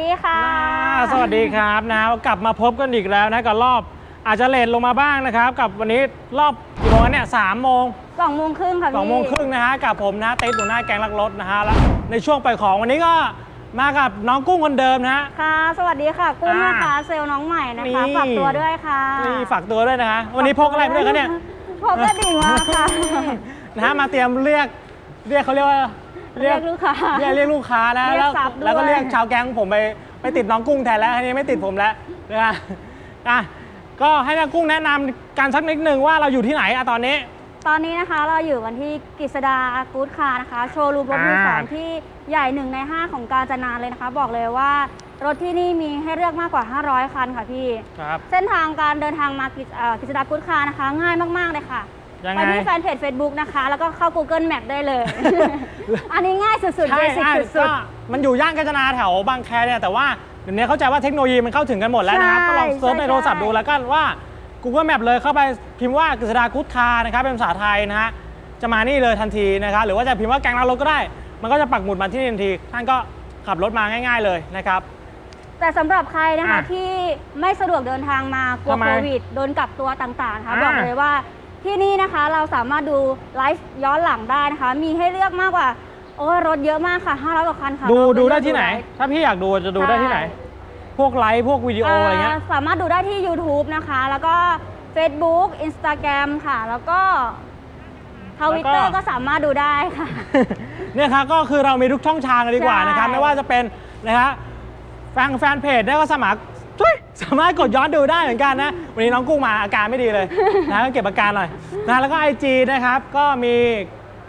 ดีค่ะอ่าสวัสดีครับนะกลับมาพบกันอีกแล้วนะกับรอบอาจจะเลทลงมาบ้างนะครับ กับวันนี้รอบกี่โมงเนี่ยสามโมงสองโมงครึ่งค่ะพี่สองโมงครึ่งนะฮะกับผมนะติ๊ดหัวหน้าแกงลักรถนะฮะแล้วในช่วงปล่อยของวันนี้ก็มากับน้องกุ้งคนเดิมนะฮะค่ะ สวัสดีค่ะ กุ้งอ่านะคะเซลล์น้องใหม่นะคะนี่ฝากตัวด้วยค่ะนี่ฝากตัวด้วยนะฮะวันนี้พกอะไรไปด้วยคะเนี่ยพกกระดิ่งมาค่ะนะฮะมาเตรียมเรียกเรียกเขาเรียกว่า เรียกลูกค้าเรียกเรียกลูกค้านะเรียกแล้วซับด้วยแล้วก็เรียกชาวแก๊งผมไปไปติดน้องกุ้งแทนแล้วทีนี้ไม่ติดผมแล้วนะฮะอะก็ให้น้องกุ้งแนะนำการสักนิดหนึ่งว่าเราอยู่ที่ไหนอะตอนนี้ ตอนนี้นะคะเราอยู่กันที่กฤษดากู๊ดคาร์นะคะ โชว์รูมรถมือสองอ่าที่ใหญ่หนึ่งใน 5 ของกาญจนาเลยนะคะ บอกเลยว่ารถที่นี่มีให้เลือกมากกว่า 500 คันค่ะพี่ครับเส้นทางการเดินทางมากฤษเอ่อกฤษดากู๊ดคาร์นะคะ ง่ายมาก ๆ เลยค่ะ ยังไปไงที่แฟนเพจ Facebook นะคะ แล้วก็เข้า Google Map ได้เลย อันนี้ง่ายสุดๆใช่เบสิกใช่สุก็ดมันอยู่ย่านกาญจนาแถวบางแคเนี่ยแต่ว่าเดี๋ยวนี้เข้าใจว่าเทคโนโลยีมันเข้าถึงกันหมดแล้วนะครับ ใช่ก็ลองเซิร์ชใช่ในโทรศัพท์ใช่ดูแล้วกันว่า Google Map เลยเข้าไปพิมพ์ว่ากฤษดากุ๊ดคาร์นะครับเป็นภาษาไทยนะฮะจะมานี่เลยทันทีนะครับหรือว่าจะพิมพ์ว่าแกงรักรถก็ได้ มันก็จะปักหมุดมาที่นี่ทันที ท่านก็ขับรถมาง่าย ๆเลยนะครับ ๆ แต่สำหรับใครนะคะอะที่ไม่สะดวกเดินทางมากลัวทำไมโควิด โดนกักตัวต่างๆนะคะอ่า บอกเลยว่า ที่นี่นะคะเราสามารถดูไลฟ์ย้อนหลังได้นะคะ มีให้เลือกมากกว่า โอ้ยรถเยอะมากค่ะ500กว่าคันค่ะดูเราปดูเลือกได้ที่ไหนลฟ์ถ้าพี่อยากดูจะดูได้ที่ไหนใช่พวกไลฟ์พวกวิดีโออะไรเงี้ยาสามารถดูได้ที่ YouTube นะคะ แล้วก็ Facebook Instagram ค่ะ แล้วก็ทวิตเตอแล้วร์ก็ ก็สามารถดูได้ค่ะ เนี่ยครับก็คือเรามีทุกช่องทางเลยดีกว่าใช่นะครับไม่ว่าจะเป็นนะฮะแฟนแฟนเพจได้ก็สมัคร ทุยสามารถกดย้อนดูได้เหมือนกันนะ วันนี้น้องกุ้งมาอาการไม่ดีเลยนะก็เก็บอาการหน่อยนะแล้วก็ IG นะครับ ก็มี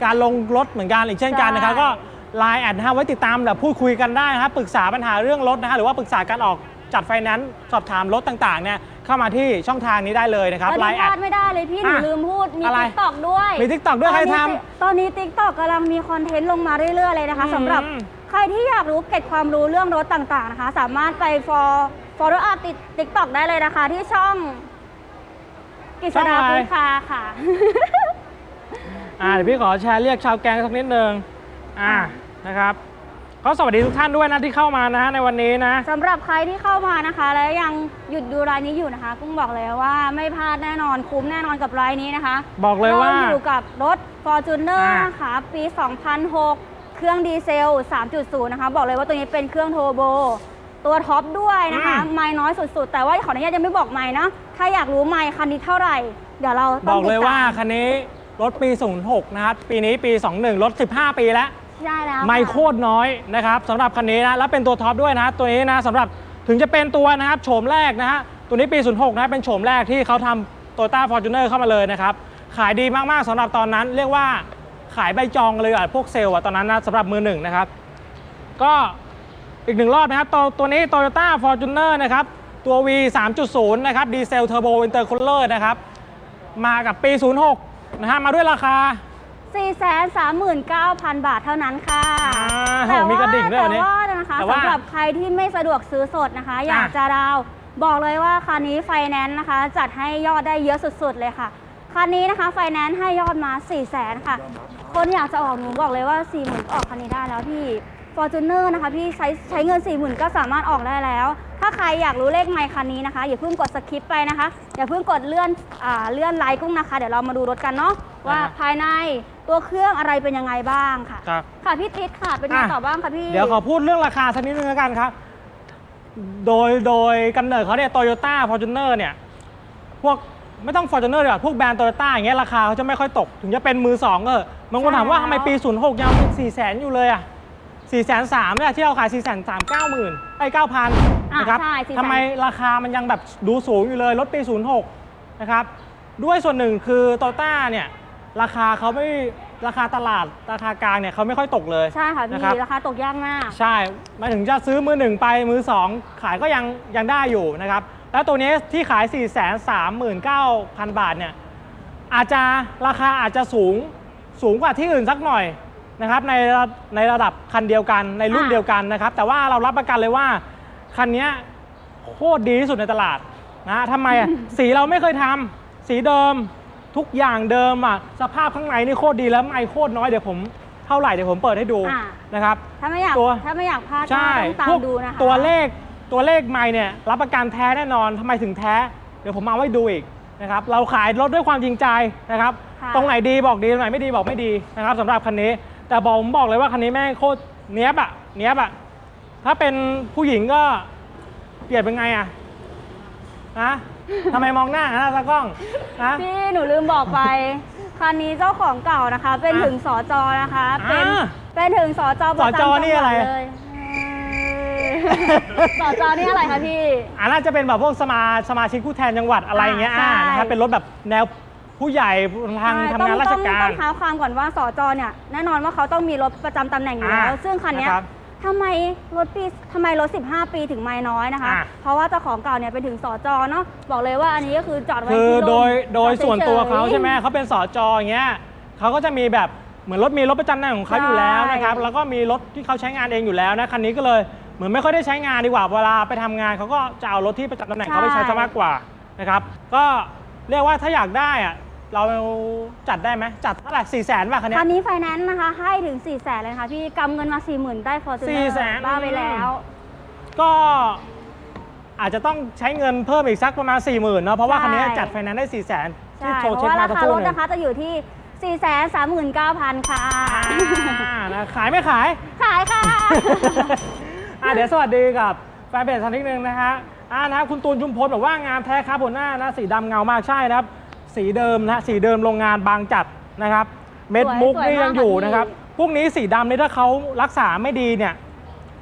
การลงรถเหมือนกันอีกเช่นกันนะครับใช่ก็ไลน์แอดนะฮะไว้ติดตามแบบพูดคุยกันได้นะครับปรึกษาปัญหาเรื่องรถนะฮะหรือว่าปรึกษาการออกจัดไฟแนนซ์สอบถามรถต่างๆเนี่ยเข้ามาที่ช่องทางนี้ได้เลยนะครับแล้วไลที่น์พแอลาดดไม่ได้เลยพี่หนูอะลืมพูด มีอะไรติ๊กตอกด้วยมี TikTok ด้วยใครทำตอนนี้ตอนนี้ติ๊กตอกกำลังมีคอนเทนต์ลงมาเรื่อยๆเลยนะคะอืมสำหรับใครที่อยากรู้เก็บความรู้เรื่องรถต่างๆนะคะ สามารถไป for follow up ติดติ๊กตอกได้เลยนะคะ ที่ช่องกิษดาพุทธาค่ะ อ่าเดี๋ยวพี่ขอแชร์เรียกชาวแกงสักนิดนึงอ่าอะนะครับก็สวัสดีทุกท่านด้วยนะที่เข้ามานะในวันนี้นะ สำหรับใครที่เข้ามานะคะ แล้วยังหยุดดูรายนี้อยู่นะคะกุ้งบอกเลยว่าไม่พลาดแน่นอนคุ้มแน่นอนกับรายนี้นะคะบอกเลยว่ารอยู่กับรถ Fortuner อ่าน นะคะ ปี 2006 เครื่องดีเซล 3.0 นะคะ บอกเลยว่าตัวนี้เป็นเครื่องโทโบ ตัวท็อปด้วยนะคะอืมไม่น้อยสุดๆ แต่ว่าขออนุญาตยังไม่บอกไม่นะถ้าอยากรู้ไม่คันนี้เท่าไหร่ เดี๋ยวเราบต้อองกติเลยดว่าตามคันนี้รถปี 06 นะครับ ปีนี้ปี 21 รถ 15 ปีแล้ว ใช่แล้วไม่โคตรน้อยนะครับสำหรับคันนี้นะแล้วเป็นตัวท็อปด้วยนะตัวนี้นะสำหรับถึงจะเป็นตัวนะครับโฉมแรกนะฮะตัวนี้ปี 06 นะเป็นโฉมแรกที่เขาทำโตต้าฟอร์จูเนอร์เข้ามาเลยนะครับขายดีมากๆสำหรับตอนนั้นเรียกว่าขายใบจองเลยอะพวกเซลล์อะตอนนั้นนะสำหรับมือหนึ่งนะครับก็ อีกหนึ่งรอบนะครับตัวตัวนี้ Toyota Fortuner นะครับ ตัว V 3.0 นะครับ ดีเซลเทอร์โบอินเตอร์คูลเลอร์นะครับ มากับปี 06 นะฮะ มาด้วยราคา 439,000 บาทเท่านั้นค่ะอ่าแต่โหมีกระดิ่งด้วยวันนี้แต่ว่านะคะแต่ว่าสำหรับใครที่ไม่สะดวกซื้อสดนะคะ อยากอะ จะดาวน์บอกเลยว่าคันนี้ไฟแนนซ์นะคะ จัดให้ยอดได้เยอะสุดๆเลยค่ะ คันนี้นะคะไฟแนนซ์ให้ยอดมา 4 0 0 0 0 0 ค่ะ คนอยากจะออกหนูบอกเลยว่า 4 0,000ก็ออกคันนี้ได้แล้วพี่ Fortuner นะคะพี่ใช้ใช้เงิน 4 0,000 ก็สามารถออกได้แล้ว ถ้าใครอยากรู้เลขไมค์คันนี้นะคะ อย่าเพิ่งกดสคิปไปนะคะ อย่าเพิ่งกดเลื่อนอ่าเลื่อนไลค์กุ้งนะคะ เดี๋ยวเรามาดูรถกันเนาะว่าอ่าฮะภายในตัวเครื่องอะไรเป็นยังไงบ้างค่ะ ครับ ค่ะพี่ติ๊ดค่ะเป็นไงอะ ต่อบ้างคะพี่ เดี๋ยวขอพูดเรื่องราคาสักนิดนึงแล้วกันครับ โดยโดยกำเนิดเขาเนี่ยโตโยต้าฟอร์จูเนอร์เนี่ย พวกไม่ต้องฟอร์จูเนอร์ดีกว่าพวกแบรนด์โตโยต้าอย่างเงี้ยราคาเขาจะไม่ค่อยตก ถึงจะเป็นมือสองก็เถอะบางคนถามว่าทำไมปี 06 ยังเป็น4 0 0 0 0อยู่เลยอะ 4 3 0 0 0เนี่ยที่เราขาย4 3 0 0 0 9 0,000ไอ้9,000นะครับอ่าใช่400,000 ทำไมราคามันยังแบบดูสูงอยู่เลย รถปี 06 นะครับ ด้วยส่วนหนึ่งคือโตโยต้าเนี่ยราคาเขาไม่ราคาตลาดราคากลางเนี่ยเขาไม่ค่อยตกเลยใช่ค่ะนะพี่ครับ ราคาตกยากมาก ใช่หมายถึงจะซื้อมือหนึ่งไปมือสองขายก็ยังยังได้อยู่นะครับ แล้วตัวนี้ที่ขาย 4 3 9 0 0 0 บาทเนี่ยอาจจะราคาอาจจะสูงสูงกว่าที่อื่นสักหน่อย นะครับในระในระดับคันเดียวกันในรุ่นอ่าเดียวกันนะครับ แต่ว่าเรารับประกันเลยว่าคันเนี้ยโคตรดีที่สุดในตลาดนะทำไมอะ สีเราไม่เคยทำสีเดิมทุกอย่างเดิมอะสภาพข้างในนี่โคตรดีแล้วไม่โคตรน้อยเดี๋ยวผมเท่าไหร่เดี๋ยวผมเปิดให้ดูอ่านะครับ ถ้าไม่อยากตัว ถ้าไม่อยากพลาดก็ใช่ต้องตาพมวกดูนะคะ ตัวเลขตัวเลขไม่เนี่ยรับประกันแท้แน่นอนทำไมถึงแท้ เดี๋ยวผมเอาไว้ดูอีกนะครับเราขายรถด้วยความจริงใจนะครับ ค่ะ ตรงไหนดีบอกดีตรงไหนไม่ดีบอกไม่ดีนะครับสำหรับคันนี้ แต่บอกผมบอกเลยว่าคันนี้แม่งโคตรเนี้ยบอะเนี้ยบอะถ้าเป็นผู้หญิงก็เปลี่ยนเป็นไงอะนะทำไมมองหน้านะตากล้องนะ พี่หนูลืมบอกไป คันนี้เจ้าของเก่านะคะ เป็นอะถึงสจนะคะ เป็นอ่าเป็นถึงสจประสจจำนี่อะไรจังหวัดเลยเออสจนี่อะไรคะพี่อ่าน่าจะเป็นแบบพวกสมาสมาชิกผู้แทนจังหวัดอะไรอย่างเงี้ยอ่าอ่าใช่ นะครับเป็นรถแบบแนว ผู้ใหญ่ทางใช่ทำงานราชต้องการ ต้องเท้าความก่อนว่าสจเนี่ยแน่นอนว่าเขาต้องมีรถประจำตำแหน่งอยู่แล้วอ่าซึ่งคันเนี้ยนะครับทำไมรถปีทำไมรถ 15 ปีถึงไม่น้อยนะคะอ่าเพราะว่าเจ้าของเก่าเนี่ยเป็นถึงสจเนาะบอกเลยว่าอันนี้ก็คือจอดไว้คือที่ร่มโดยโดยจอส่วนตัวเขาฉยๆใช่ไหมเขาเป็นสอจออย่างเงี้ยเขาก็จะมีแบบเหมือนรถมีรถประจำตำแหน่งของเขาอยู่แล้วนะครับใช่แล้วก็มีรถที่เขาใช้งานเองอยู่แล้วนะคันนี้ก็เลยเหมือนไม่ค่อยได้ใช้งานดีกว่า เวลาไปทำงานเขาก็จะเอารถที่ประจำตำแหน่งเขาไปใช้ซะมากกว่านะครับ ก็เรียกว่าถ้าอยากได้อะ เราจัดได้ไหมจัดเท่าไหร่สี่แสนป่ะคันเนี้ย คันนี้ไฟแนนซ์นะคะให้ถึง4 0 0แสนเลยนะคะพี่กำเงินมา 4 0,000 ได้ฟอร์จูเนอร์400,000 บ้าไปแล้ว ก็อาจจะต้องใช้เงินเพิ่มอีกสักประมาณ 4 0,000เนาะเพราะว่าใช่ คันนี้จัดไฟแนนซ์ได้4 0 0 0 0 0ที่ใช่โชว์เพเช็คราะว่ามาราสักคาครู่รถหนึงนะคะจะอยู่ที่ 4 3 9 0 0 0 ค่ะ อ่านะขายไม่ขาย ขายค่ะ อะเดี๋ยวสวัสดีกับแฟนเพจสักนิดนึงนะฮะอ่านะคุณตูนชุมพลบอกว่างามแท้ครับหัวหน้านะสีดำเงามากใช่นะครับ สีเดิมนะสีเดิมโรงงานบางจัดนะครับ เม็ดมุกสวยนี่มากยังอยู่ค่ะพี่นะครับ พวกนี้สีดำนี่ถ้าเขารักษาไม่ดีเนี่ย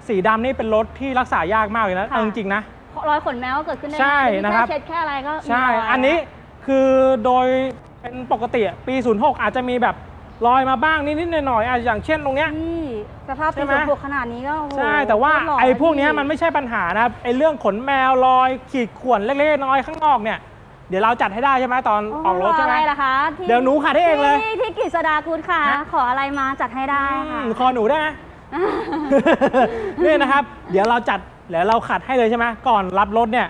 สีดำนี่เป็นรถที่รักษายากมากเลยนะเอาจริงๆนะ รอยขนแมวก็เกิดขึ้นได้ใช่ง่ายนะครับ แค่เช็ดแค่อะไรก็มีใช่ รยอันนี้คือโดยเป็นปกติอะปี 06 อาจจะมีแบบรอยมาบ้างนิดๆหน่อยๆอะอย่างเช่นตรงเนี้ยพี่สภาพใช่ปีไหมสุดบวกขนาดนี้ก็โอ้โหใช่ แต่ว่าโคตรหล่ไอ้พวกเนี้ยพี่มันไม่ใช่ปัญหานะครับไอ้เรื่องขนแมวรอยขีดข่วนเล็กๆน้อยๆข้างนอกเนี่ย เดี๋ยวเราจัดให้ได้ใช่ไหมตอนออกรถใช่ไหม อะไรล่ะคะที่เดี๋ยวหนูขัดให้เองเลยที่ที่กฤษดากูดค่ะ ฮะ ขออะไรมาจัดให้ได้ค่ะ อืมคอหนูได้ไหมนี่นะครับ เดี๋ยวเราจัดเดี๋ยวเราขัดให้เลยใช่ไหมก่อนรับรถเนี่ย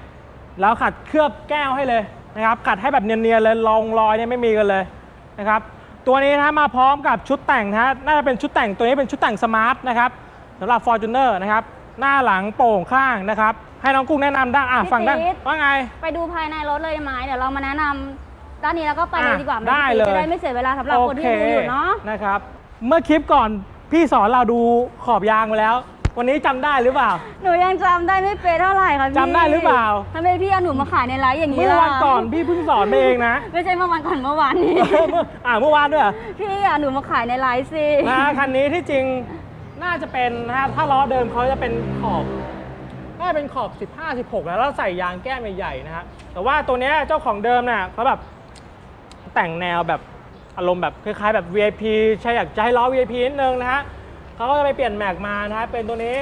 เราขัดเคลือบแก้วให้เลยนะครับ ขัดให้แบบเนียนๆเลยรองรอยเนี่ยไม่มีกันเลยนะครับ ตัวนี้นะมาพร้อมกับชุดแต่งนะฮะน่าจะเป็นชุดแต่งตัวนี้เป็นชุดแต่งสมาร์ทนะครับสำหรับ Fortuner นะครับ หน้าหลังโป่งข้างนะครับ ให้น้องกุ้งแนะนำด้านอะพี่ฝั่งด้านติ๊ด ว่าไง ไปดูภายในรถเลยไหมเดี๋ยวเรามาแนะนำด้านนี้แล้วก็ไปเลยอะดีกว่าหมได้พี่เลย จะได้ไม่เสียเวลาสำหรับคนที่ดูอยู่เนาะนะครับ เมื่อคลิปก่อนพี่สอนเราดูขอบยางไปแล้ว วันนี้จำได้หรือเปล่า หนูยังจำได้ไม่เป๊ะเท่าไหร่ค่ะพี่จำได้หรือเปล่า ทำไมพี่เอาหนูมาขายในไลฟ์อย่างนี้เมื่อล่ะวันก่อนพี่เพิ่งสอนไปเองนะ ไม่ใช่เมื่อวันก่อนเมื่อวานนี้ เมื่ออ่าเมื่อวานด้วยเหรอพี่เอาหนูมาขายในไลฟ์สิ นะฮะคันนี้ที่จริงน่าจะเป็นนะฮะถ้าล้อเดิมเขาจะเป็นขอบ น่าเป็นขอบ 15 16 แล้วแล้วใส่ยางแก้มใหญ่ๆนะฮะแต่ว่าตัวเนี้ยเจ้าของเดิมน่ะเขาแบบแต่งแนวแบบอารมณ์แบบคล้ายๆแบบ VIP ใช่อยากจะให้ล้อ VIP นิดนึงนะฮะเขาก็จะไปเปลี่ยนแม็กมานะฮะเป็นตัวนี้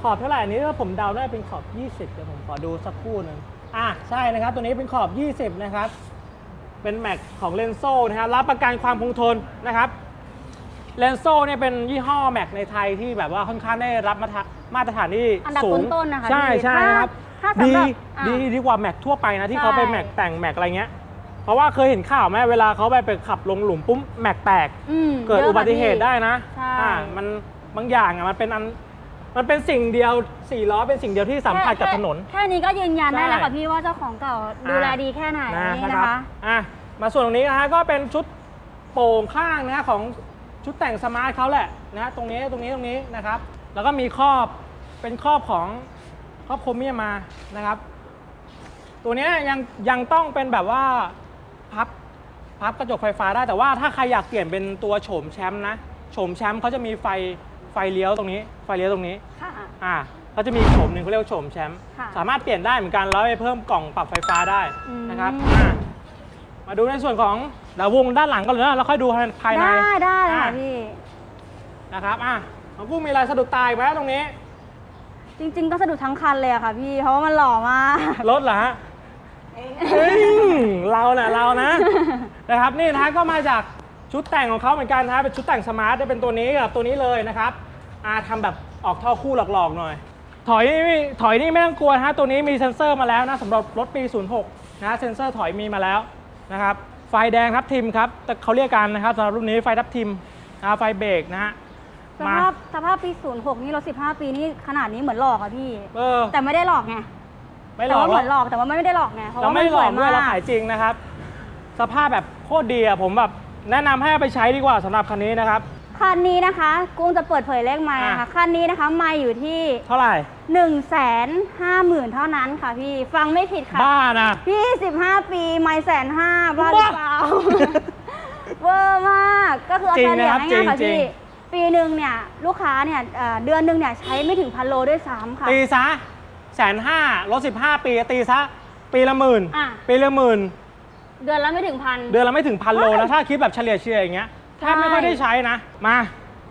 ขอบเท่าไหร่อันนี้ถ้าผมเดาได้เป็นขอบ 20เดี๋ยวผมขอดูสักครู่หนึงอะใช่นะครับ ตัวนี้เป็นขอบ 20 นะครับ เป็นแม็กของเลนโซนะฮะรับประกันความคงทนนะครับเลนโซเนี่ยเป็นยี่ห้อแม็กในไทยที่แบบว่าค่อนข้างได้รับมาตรฐาน มาตรฐานที่อันดับสูงต้นๆนะคะใช่พี่ใช่ถ้านะครับ ถ้าดีสำหรับอะ ดีดีกว่าแม็กทั่วไปนะที่ใช่เขาไปแม็กแต่งแม็กอะไรเงี้ย เพราะว่าเคยเห็นข่าวไหมเวลาเขาไปไปขับลงหลุมปุ๊บแม็กแตก อืมเกิดยะอุบัติเหตุค่ะได้พี่นะใช่อ่ามันบางอย่างอะมันเป็นอันมันเป็นสิ่งเดียวสี่ล้อเป็นสิ่งเดียวที่สัมผัสกับถนน แค่นี้ก็ยืนยันได้แล้วใช่ค่ะพี่ว่าเจ้าของเก่าดูแลดีแค่ไหนนะนี่นะนะครับคะ อะมาส่วนตรงนี้นะฮะก็เป็นชุดโป่งข้างนะฮะของชุดแต่งสมาร์ทเขาแหละนะฮะตรงนี้ตรงนี้ตรงนี้นะครับ แล้วก็มีครอบเป็นครอบของครอบโครเมียมมานะครับ ตัวเนี้ยยังยังต้องเป็นแบบว่าพับพับกระจกไฟฟ้าได้แต่ว่าถ้าใครอยากเปลี่ยนเป็นตัวโฉมแชมป์นะโฉมแชมป์เขาจะมีไฟไฟเลี้ยวตรงนี้ ไฟเลี้ยวตรงนี้ค่ะอ่าเขาจะมีโฉมหนึ่งเขาเรียกว่าโฉมแชมป์ค่ะสามารถเปลี่ยนได้เหมือนกันแล้วไปเพิ่มกล่องปรับไฟฟ้าได้อืมนะครับอ่ามาดูในส่วนของดาววงด้านหลังกันเลยนะแล้วค่อยดูภายในได้ได้ค่ะอะพี่นะครับอะ ของกูมีอะไรสะดุดตาอีกไหมตรงนี้ จริง ๆ ก็สะดุดทั้งคันเลยอะค่ะพี่ เพราะว่ามันหล่อมาก รถเหรอฮะเฮ้ยเราน่ะเรานะ นะครับนี่นะฮะก็มาจากชุดแต่งของเขาเหมือนกันนะฮะเป็นชุดแต่งสมาร์ทได้เป็นตัวนี้กับตัวนี้เลยนะครับอาทำแบบออกท่อคู่หลอกๆหน่อย ถอยนี่ไม่ถอยนี่ไม่ต้องกลัวนะฮะตัวนี้มีเซ็นเซอร์มาแล้วนะสำหรับรถปี 06 นะฮะเซ็นเซอร์ถอยมีมาแล้วนะครับไฟแดงทับทิมครับแต่เขาเรียกกันนะครับสำหรับรุ่นนี้ไฟทับทิมอ่าไฟเบรกนะฮะ สภาพสภาพปี06นี่รถ15 ปีนี่ขนาดนี้เหมือนหลอกอะพี่ เออ แต่ไม่ได้หลอกไงไม่หแต่ลอกว่าเหหรมืออกนหลอกแต่ว่าไม่ได้หลอกไงเพราะเราว่าไม่มันหลสอวกยด้วยมาเรากขายจริงนะครับ สภาพแบบโคตรดีอะผมแบบแนะนำให้เอาไปใช้ดีกว่าสำหรับคันนี้นะครับ คันนี้นะคะกุ้งจะเปิดเผยเลขไม้นะอะ คะคันนี้นะคะไม้อยู่ที่ เท่าไหร่ 1 5 0 0 0 0เท่านั้นค่ะพี่ฟังไม่ผิดค่ะ บ้านะ พี่ 15 ปีไม่แสนห้าบ้าหรือเปล่า เวอร์มาก ก็คือเอาจริงเฉลี่ยนะครับง่ายๆค่ะจริงพี่ ปีหนึ่งเนี่ยลูกค้าเนี่ยเอ่อเดือนหนึ่งเนี่ยใช้ไม่ถึงพันโลด้วยซ้ำค่ะ ตีซะแสนห้ารถสิบห้าปี ตีซะ ปีละหมื่น อะ ปีละหมื่น เดือนละไม่ถึงพัน เดือนละไม่ถึงพันโลใช่แล้วถ้าคิดแบบเฉลี่ยเฉลี่ยอย่างเงี้ยแทบไม่ค่อยใช่ได้ใช้นะ มา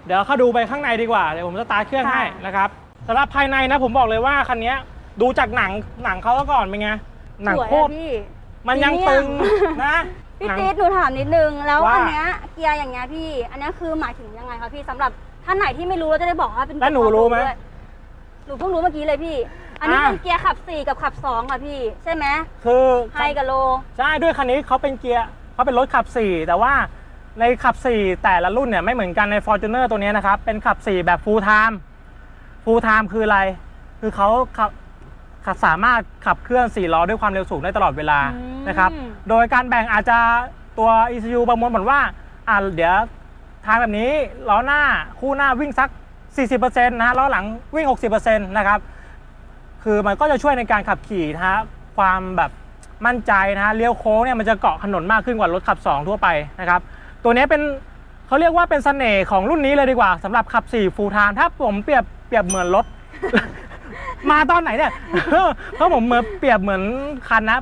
เดี๋ยวเข้าดูไปข้างในดีกว่า เดี๋ยวผมสตาร์ทเครื่องค่ะให้นะครับสำหรับภายในนะผมบอกเลยว่าคันเนี้ยดูจากหนังหนังเขาแล้วก่อนเป็นไง หนังสวยโคอะตร พี่ มันยังพรีตึเมีงยมนะ พี่หนัง ติ๊ดหนูถามนิดนึง แล้วว่า อันเนี้ยเกียร์อย่างเงี้ยพี่ อันเนี้ยคือหมายถึงยังไงคะพี่สำหรับท่านไหนที่ไม่รู้เราจะได้บอกว่าเป็นแล้วหนูรู้ไหมด้วยหนูเพิ่งรู้เมื่อกี้เลยพี่ อันนี้อะเป็นเกียร์ขับสี่กับขับสองค่ะพี่ ใช่ไหมคือไฮกับโล ใช่ด้วยคันนี้เขาเป็นเกียร์เขาเป็นรถขับ 4 แต่ว่าในขับ 4 แต่ละรุ่นเนี่ยไม่เหมือนกันใน Fortuner ตัวเนี้ยนะครับ เป็นขับ 4 แบบ full time full time คืออะไร คือเขาขับขับ สามารถขับเคลื่อน 4 ล้อด้วยความเร็วสูงได้ตลอดเวลาอืม นะครับ โดยการแบ่งอาจจะตัว ECU ประมวลผลว่าอ่าเดี๋ยวทางแบบนี้ล้อหน้าคู่หน้าวิ่งสัก 40%นะฮะล้อหลังวิ่ง 60%นะครับ คือมันก็จะช่วยในการขับขี่นะฮะความแบบมั่นใจนะฮะเลี้ยวโค้งเนี่ยมันจะเกาะถนนมากขึ้นกว่ารถขับ 2 ทั่วไปนะครับ ตัวนี้เป็นเขาเรียกว่าเป็นเสน่ห์ของรุ่นนี้เลยดีกว่าสำหรับขับ4ฟูลไทม์ถ้าผมเปรียบเปรียบเหมือนรถ มาตอนไหนเนี่ยเพราะผมเหมือนเปรียบเหมือนคันนะ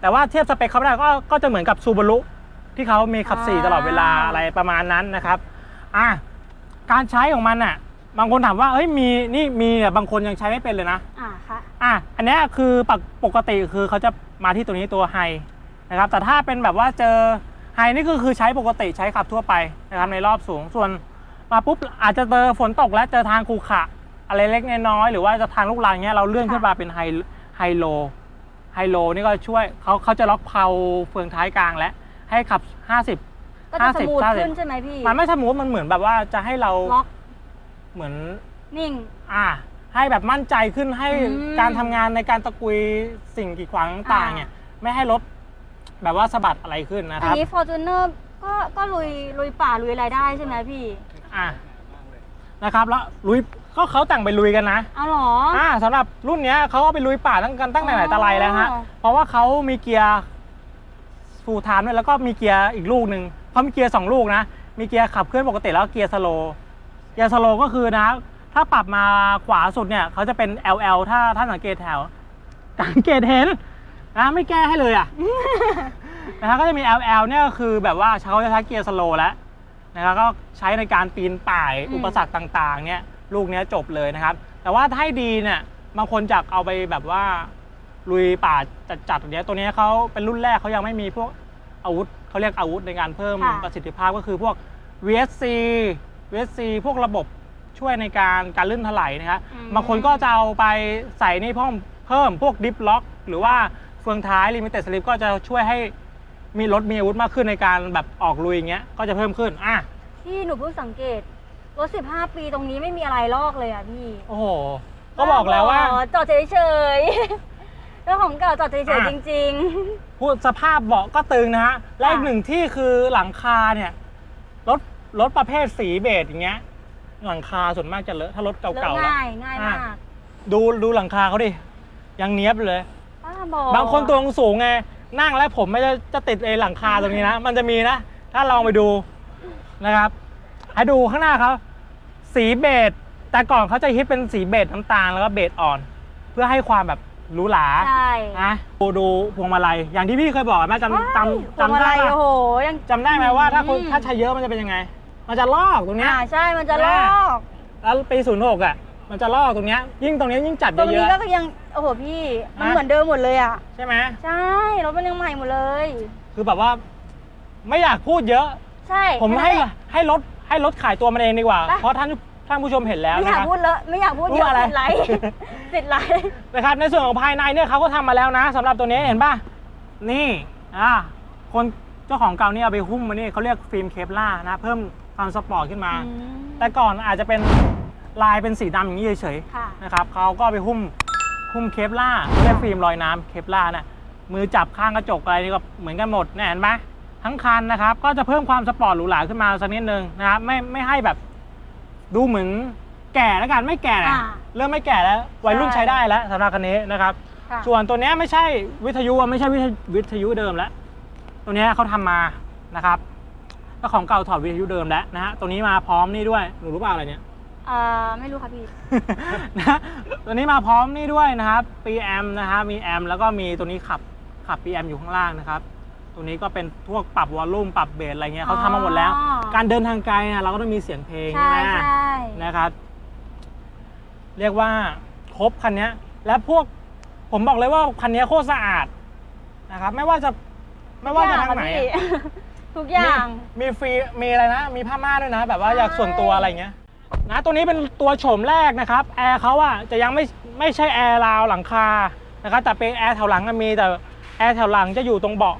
แต่ว่าเทียบสเปคเขาไม่ได้ก็ก็จะเหมือนกับซูบารุที่เขามีขับ4ตลอดเวลาอะไรประมาณนั้นนะครับอะการใช้ของมันน่ะ บางคนถามว่าเฮ้ยมีนี่มีแต่บางคนยังใช้ไม่เป็นเลยนะอ่าค่ะอะอันเนี้ยคือปกปกติคือเขาจะมาที่ตัวนี้ตัวไฮนะครับแต่ถ้าเป็นแบบว่าเจอไฮนี่ก็คือใช้ปกติใช้ขับทั่วไปนะครับในรอบสูงส่วนมาปุ๊บอาจจะเจอฝนตกและเจอทางคูขระ อะไรเล็กน้อยๆหรือว่าจะทางลูกรังเงี้ยเราเลื่อนขึ้นมาเป็นไฮไฮโลไฮโลนี่ก็ช่วยเขาเขาจะล็อกเพลาเฟืองท้ายกลางและให้ขับ 50 ก็จะสมูท50ขึ้นใช่ไหมพี่ มันไม่สมูทมันเหมือนแบบว่าจะให้เราล็อกเหมือนนิ่ง อ่า ให้แบบมั่นใจขึ้นให้อืมการทำงานในการตะกุยสิ่งกีดขวางต่างๆอ่าเนี่ย ไม่ให้รถแบบว่าสะบัดอะไรขึ้นนะคอันรับนี้ Fortuner ก็ก็ลุยลุยป่าลุยอะไรได้ใช่ไหมพี่ อ่า นะครับแล้วลุยก็เขาแต่งไปลุยกันนะเอาเหรอ อ่าสำหรับรุ่นเนี้ยเขาก็ไปลุยป่าตั้งกันตั้งแต่ไหนแต่ไรแล้วฮะอ๋อ เพราะว่าเขามีเกียร์ฟูลไทม์ด้วยแล้วก็มีเกียร์อีกลูกหนึ่งเขามีเกียร์สองลูกนะมีเกียร์ขับเคลื่อนปกติแล้วก็เกียร์สโลว์เกียร์สโลว์ก็คือนะ ถ้าปรับมาขวาสุดเนี่ยเขาจะเป็น LL ถ้าถ้าสังเกตแถว สังเกตเห็นนะไม่แก้ให้เลยอะ นะครับก็จะมี LL เนี่ยก็คือแบบว่าเขาจะใช้เกียร์สโลว์แล้ว นะครับก็ใช้ในการปีนป่ายอืม อุปสรรคต่างๆเนี่ยลูกเนี้ยจบเลยนะครับ แต่ว่าถ้าให้ดีเนี่ยบางคนจากเอาไปแบบว่าลุยป่าจัดๆอย่างเนี้ยตัวเนี้ยเขาเป็นรุ่นแรกเขายังไม่มีพวกอาวุธเขาเรียกอาวุธในการเพิ่มค่ะ ประสิทธิภาพก็คือพวก VSC VSC พวกระบบช่วยในการการลื่นถลายนะครับ อืม บางคนก็จะเอาไปใส่นี่เพิ่มเพิ่มพวกดิฟล็อก หรือว่าเฟืองท้ายลิมิเต็ดสลิปก็จะช่วยให้ มีรถมีอาวุธมากขึ้นในการแบบออกลุยอย่างเงี้ยก็จะเพิ่มขึ้นอะพี่หนูเพิ่งสังเกตรถ15 ปีตรงนี้ไม่มีอะไรลอกเลยอะพี่โอ้โหก็บอกแล้วว่าอ๋อจอดเฉยๆเจ้าของเก่าจอดเฉยอะๆจริงพูดสภาพเบาะก็ตึงนะฮะและอีกค่ะหนึ่งที่คือหลังคาเนี่ยรถรถประเภทสีเบจอย่างเงี้ย หลังคาส่วนมากจะเลอะถ้ารถๆเลอะเก่าๆแล้วง่ายง่ายมากอะดูดูหลังคาเขาดิยังเนี้ยบอยู่เลยป้าบอกบางคนตัวสูงไง นั่งแล้วผมไม่จะจะติดไอ้หลังคาตรงนี้นะ มันจะมีนะ ถ้าลองไปดูนะครับให้ดูข้างหน้าเขาสีเบจแต่ก่อนเขาจะฮิตเป็นสีเบจน้ำตาลแล้วก็เบจอ่อน เพื่อให้ความแบบหรูหราใช่ นะดูดูพวงมาลัย อย่างที่พี่เคยบอกไหมจำจำพวงจำมาได้ลัยปะโอ้โหยัง จำได้ไหมว่าถ้าคนอืม ถ้าใช้เยอะมันจะเป็นยังไง มันจะลอกตรงเนี้ย อ่าใช่มันจะลอก แล้วปีศูนย์หกอะ มันจะลอกตรงเนี้ยยิ่งตรงเนี้ยยิ่งจัดตรงเยนี้อะก็ยังโอ้โหพี่มันนะเหมือนเดิมหมดเลยอะๆใช่ไหมใช่รถมันยังใหม่หมดเลย คือแบบว่า ไม่อยากพูดเยอะ ใช่ผมให้ให้รถให้รถขายตัวมันเองดีกว่า ไป เพราะท่านท่านผู้ชมเห็นแล้วไม่อนะยาคกรับ พูดเลอะไม่อยากพูดพูเยดอะอะไร ติดไลค์ติดไลค์นะครับในส่วนของภายในเนี่ยเขาก็ทำมาแล้วนะสำหรับตัวนี้เห็นป่ะนี่อ่าคนเจ้าของเก่านี่เอาไปหุ้มมานี่เขาเรียกฟิล์มเคปล่าร์นะเพิ่มคความสปอร์ตขึ้นมา อืมแต่ก่อนอาจจะเป็น ลายเป็นสีดำอย่างนี้เฉยค่ะ ๆนะครับเขาก็ไปหุ้มหุ้มเคปล่าเขาเรียกฟิล์มลอยน้ำเคปล่าน่ะมือจับข้างกระจกอะไรนี่ก็เหมือนกันหมดเนี่ยเห็นไหมทั้งคันนะครับ ก็จะเพิ่มความสปอร์ตหรูหราขึ้นมาสักนิดนึงนะครับไม่ไม่ให้แบบดูเหมือนแก่แล้วกันไม่แก่นะอ่าเริ่มไม่แก่แล้ววัยรุ่นใช่ ใช้ได้แล้วสำหรับคันนี้นะครับ ค่ะ ส่วนตัวเนี้ยไม่ใช่วิทยุอะไม่ใช่วิทยุวิทยุเดิมแล้ว ตัวเนี้ยเขาทำมานะครับก็ของเก่าถอดวิทยุเดิมแล้วนะฮะตัวนี้มาพร้อมนี่ด้วยหนูรู้เปล่าอะไรเนี่ย เอ่อไม่รู้ค่ะพี่ นะตัวนี้มาพร้อมนี่ด้วยนะครับปีแอมนะฮะมีแอมแล้วก็มีตัวนี้ขับขับปีแอมอยู่ข้างล่างนะครับ ตัวนี้ก็เป็นพวกปรับวอลลุ่มปรับเบสอะไรเงี้ยเขาทำมาหมดแล้ว อ๋อ การเดินทางไกลเนี่ยเราก็ต้องมีเสียงเพลงใช่ใช่ไหม ใช่นะครับ เรียกว่าครบคันเนี้ย และพวกผมบอกเลยว่าคันเนี้ยโคตรสะอาดนะครับ ไม่ว่าจะไม่ว่าจะทางไหนทุกอย่างมีมีฟรีมีอะไรนะ มีผ้าม่านด้วยนะ แบบว่าอยากใช่ส่วนตัวอะไรเงี้ย นะตัวนี้เป็นตัวโฉมแรกนะครับแอร์เขาอะจะยังไม่ไม่ใช่แอร์ราวหลังคานะครับแต่เป็นแอร์แถวหลังก็มีแต่แอร์แถวหลังจะอยู่ตรงเบาะ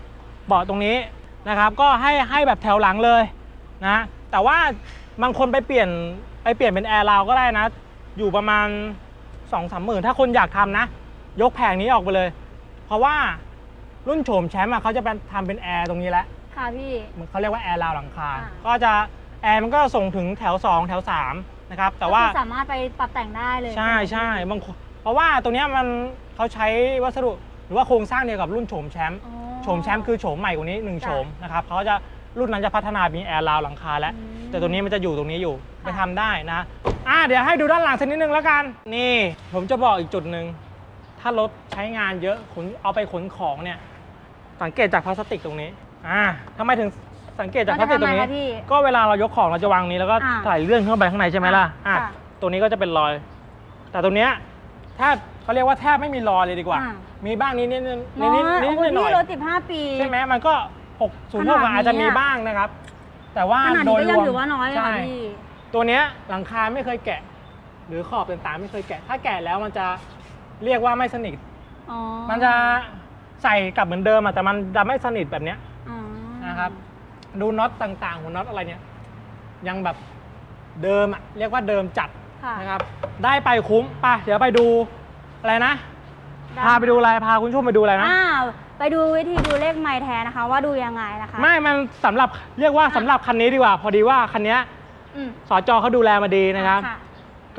เบาะตรงนี้นะครับก็ให้ให้แบบแถวหลังเลยนะแต่ว่าบางคนไปเปลี่ยนไปเปลี่ยนเป็นแอร์ราวก็ได้นะ อยู่ประมาณ2องสามหมื่นถ้าคนอยากทำนะ ยกแผงนี้ออกไปเลย เพราะว่ารุ่นโฉมแชมป์อะเขาจะเป็นทำเป็นแอร์ตรงนี้แล้วค่ะพี่มันเขาเรียกว่าแอร์ราวหลังคาอ่าก็จะ แอร์มันก็ส่งถึงแถว 2 แถว 3 นะครับ แต่ว่าก็คือสามารถไปปรับแต่งได้เลยใช่ใช่บางคนเพราะว่าตัวเนี้ยมันเขาใช้วัสดุหรือว่าโครงสร้างเดียวกับรุ่นโฉมแชมป์อ๋อ โฉมแชมป์คือโฉมใหม่กว่านี้หนึ่งจ้ะ โฉมนะครับเขาจะรุ่นนั้นจะพัฒนามีแอร์ราวหลังคาแล้ว อืม แต่ตัวนี้มันจะอยู่ตรงนี้อยู่ค่ะไปทำได้นะ อะเดี๋ยวให้ดูด้านหลังสักนิดนึงแล้วกัน นี่ผมจะบอกอีกจุดหนึ่ง ถ้ารถใช้งานเยอะขนเอาไปขนของเนี่ย สังเกตจากพลาสติกตรงนี้ อ่าทำไมถึง สังเกตจากพลาสติกตรงนี้มันจะทำไมคะพี่ก็เวลาเรายกของเราจะวางนี้แล้วก็อ่าใส่เลื่อนเข้าไปข้างในใช่ไหมล่ะอะค่ะตัวนี้ก็จะเป็นรอย แต่ตัวเนี้ยแทบเขาเรียกว่าแทบไม่มีรอยเลยดีกว่า อ่ามีบ้างนิดนิดนิดน้อยนิดนิดโอ้โหหน่อยพี่รถสิบห้าปี ใช่ไหมมันก็หกศูนย์หกขนาดนี้อาจจะมีอะบ้างนะครับ แต่ว่าขนาดโดนี้ยก็รยังวมถือว่าน้อยเลยค่ะใช่พี่ ตัวเนี้ยหลังคาไม่เคยแกะ หรือขอบต่างๆไม่เคยแกะ ถ้าแกะแล้วมันจะเรียกว่าไม่สนิท อ๋อมันจะใส่กลับเหมือนเดิมอะแต่มันจะไม่สนิทแบบเนี้ยอ๋อนะครับ ดูน็อตต่างๆหัวน็อตอะไรเนี่ยยังแบบเดิมอะเรียกว่าเดิมจัดค่ะ นะครับได้ไปคุ้มไปเดี๋ยวไปดูอะไรนะด้พาไปดูอะไรพาคุณชุ่มไปดูอะไรนะ อ่าไปดูวิธีดูเลขไมล์แทนนะคะ ว่าดูยังไงนะคะไม่มันสำหรับเรียกว่าสำหรับคันนี้ดีกว่า พอดีว่าคันเนี้ยอืมสจเขาดูแลมาดีนะครับค่ะ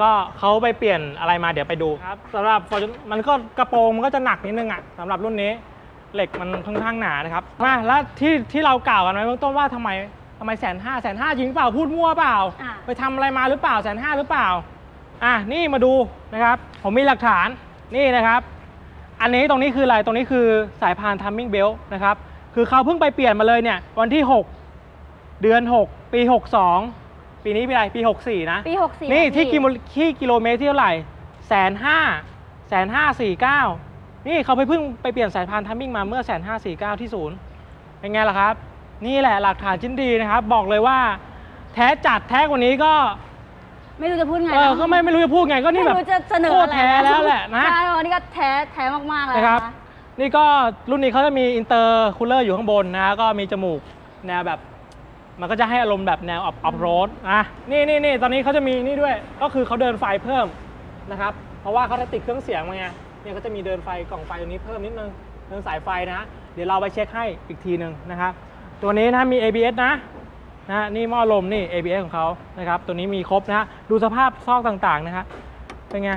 ก็เขาไปเปลี่ยนอะไรมาเดี๋ยวไปดูครับสำหรับ Fortune มันก็กระโปรงมันก็จะหนักนิดนึงอะสำหรับรุ่นนี้ เหล็กมันค่อนข้างหนานะครับมาแล้วที่ที่เรากล่าวกันไว้เบื้องต้นว่าทำไมทำไมแสนห้าแสนห้าจริงเปล่าพูดมั่วเปล่า อะ ไปทำอะไรมาหรือเปล่าแสนห้าหรือเปล่า อะนี่มาดูนะครับ ผมมีหลักฐานนี่นะครับ อันนี้ตรงนี้คืออะไรตรงนี้คือสายพาน timing belt นะครับ คือเขาเพิ่งไปเปลี่ยนมาเลยเนี่ย วันที่ 6 เดือน 6 ปี 62 ปีนี้ปีอะไรปี 64 นะ ปีหกสี่นี่ที่กิโลที่กิโลเมตรที่เท่าไหร่แสนห้าแสนห้าสี่เก้า นี่เขาไปเพิ่งไปเปลี่ยนสายพานทัมมิ่งมาเมื่อแสนห้าสี่เก้าที่ศูนย์เป็นไงล่ะครับ นี่แหละหลักฐานชิ้นดีนะครับ บอกเลยว่า แท้จัดแท้กว่านี้ก็ไม่รู้จะพูดไงเออนะก็ไม่ไม่รู้จะพูดไงก็นี่ไม่แบบรู้จะเสนอโคอะตรไรแท้แล้วแหละนะใช่วันนี้ก็แท้แท้มากๆเลยนะครับนะคะนี่ก็รุ่นนี้เขาจะมีอินเตอร์คูลเลอร์อยู่ข้างบนนะก็มีจมูกแนวแบบ มันก็จะให้อารมณ์แบบแนวออฟโรดนะนี่นี่นี่ตอนนี้เขาจะมีนี่ด้วย ก็คือเขาเดินไฟเพิ่มนะครับ เพราะว่าเขาจะติดเครื่องเสียงมาไง เนี่ยก็จะมีเดินไฟกล่องไฟตรงนี้เพิ่มนิดนึงเดินสายไฟนะ เดี๋ยวเราไปเช็คให้อีกทีหนึ่งนะครับตัวนี้นะมี ABS นะนะนี่หม้อลมนี่ ABS ของเขานะครับ ตัวนี้มีครบนะฮะดูสภาพซอกต่างๆนะฮะเป็นไง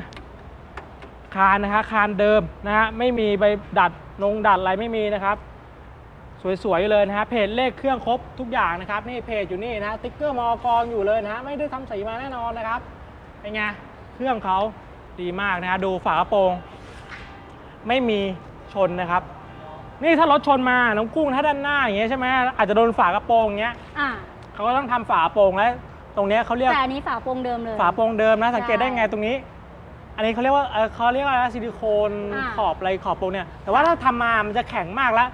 คานนะคะคานเดิมนะฮะไม่มีไปดัดลงดัดอะไรไม่มีนะครับ สวยๆเลยนะฮะเพจเลขเครื่องครบทุกอย่างนะครับ นี่เพจอยู่นี่นะติ๊กเกอร์มอกองอยู่เลยนะฮะไม่ได้ทำสีมาแน่นอนนะครับเป็นไงเครื่องเขาดีมากนะฮะดูฝากระโปรง ไม่มีชนนะครับ นี่ถ้ารถชนมาน้องกุ้งถ้าด้านหน้าอย่างเงี้ยใช่ไหมอาจจะโดนฝากระโปรงอย่างเงี้ยอ่าเขาก็ต้องทำฝากระโปรงแล้ว ตรงเนี้ยเขาเรียกแต่อันนี้ฝาโปรงเดิมเลย ฝาโปรงเดิมนะสังเกตได้ใช่ไงตรงนี้ อันนี้เขาเรียกว่าเอ่อเขาเรียกว่าอะไรซิลิโคนอ่า ขอบอะไรขอบโปรงเนี่ยแต่ว่าถ้าทำมามันจะแข็งมากแล้ว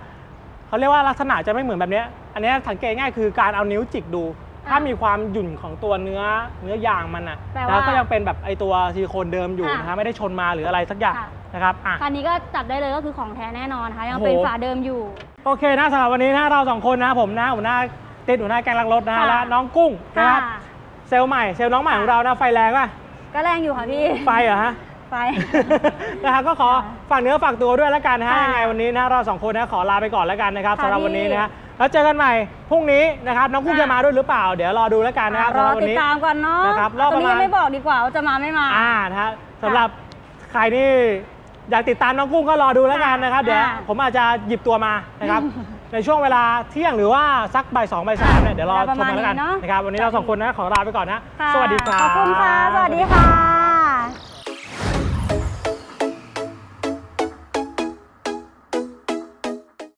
เขาเรียกว่าลักษณะจะไม่เหมือนแบบเนี้ยอันเนี้ยสังเกตง่ายคือการเอานิ้วจิกดู ถ้ามีความหยุ่นของตัวเนื้อเนื้อยางมันอะแปลว่าแล้วก็ยังเป็นแบบไอตัวซิลิโคนเดิมอยู่ค่ะ นะฮะไม่ได้ชนมาหรืออะไรสักอย่าง ค่ะ นะครับอะ คันนี้ก็จับได้เลยก็คือของแท้แน่นอนนะคะยังโอ้โหเป็นฝาเดิมอยู่ โอเคนะสำหรับวันนี้นะเราสองคนนะผมนะหัวหน้าติดหัวหน้าแกงลังรถนะฮะค่ะ และน้องกุ้งนะค่ะ ครับเซลล์ใหม่เซลล์น้องใหม่ของเรานะไฟแรงป่ะก็แรงอยู่ค่ะพี่ไฟเหรอฮะ ไฟ นะครับก็ขอค่ะฝากเนื้อฝากตัวด้วยแล้วกันนะฮะค่ะยังไงวันนี้นะเราสองคนนะขอลาไปก่อนแล้วกันนะครับค่ะสำหรับวันพี่นี้นะฮะแล้วเจอกันใหม่พรุ่งนี้นะครับน้องกุ้งค่ะ จะมาด้วยหรือเปล่า เดี๋ยวรอดูแล้วกันนะครับรสำหอรับวันติดนี้ ตามก่อนเนาะนะครับรอบตอนนี้ประมาณ ยังไม่บอกดีกว่าว่าจะมาไม่มา อ่านะฮะสำหรับใครที่ อยากติดตามน้องกุ้งก็รอดูแล้วกันนะครับค่ะเดี๋ยวอ่าผมอาจจะหยิบตัวมานะครับ ในช่วงเวลาเที่ยงหรือว่าสักบ่ายสองบ่ายสามเนี่ยเดี๋ยวรอประชมมาณกันแล้วกันนี้เนอะนะครับวันนี้เราสองคนนะขอลาไปก่อนนะค่ะสวัสดีครับขอบคุณค่ะ สวัสดีค่ะ